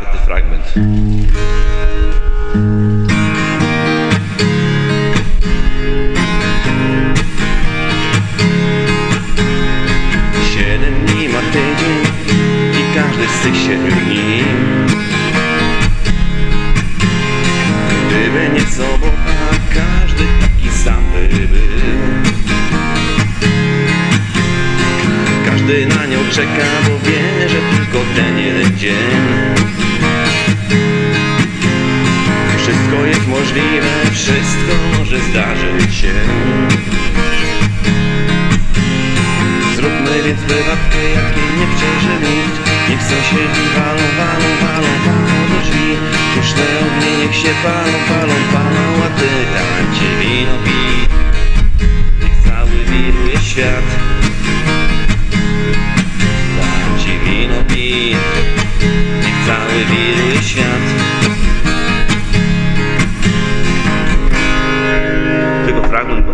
czwarty fragment. Siedem dni ma tydzień i każdy z tych siedmiu dni. Gdyby nie sobota, każdy taki sam by był Każdy na nią czeka, bo wie, że tylko ten jeden dzień Wszystko jest możliwe, wszystko może zdarzyć się. Zróbmy więc prywatkę, jakiej nie przejrzy nikt Niech sąsiedzi walą, walą, walą, walą do drzwi Pyszne ognie niech się palą, palą, palą A ty tańcie wino pij Niech cały wiruje świat. Tańcie wino pij Niech cały wiruje świat Tylko fragment,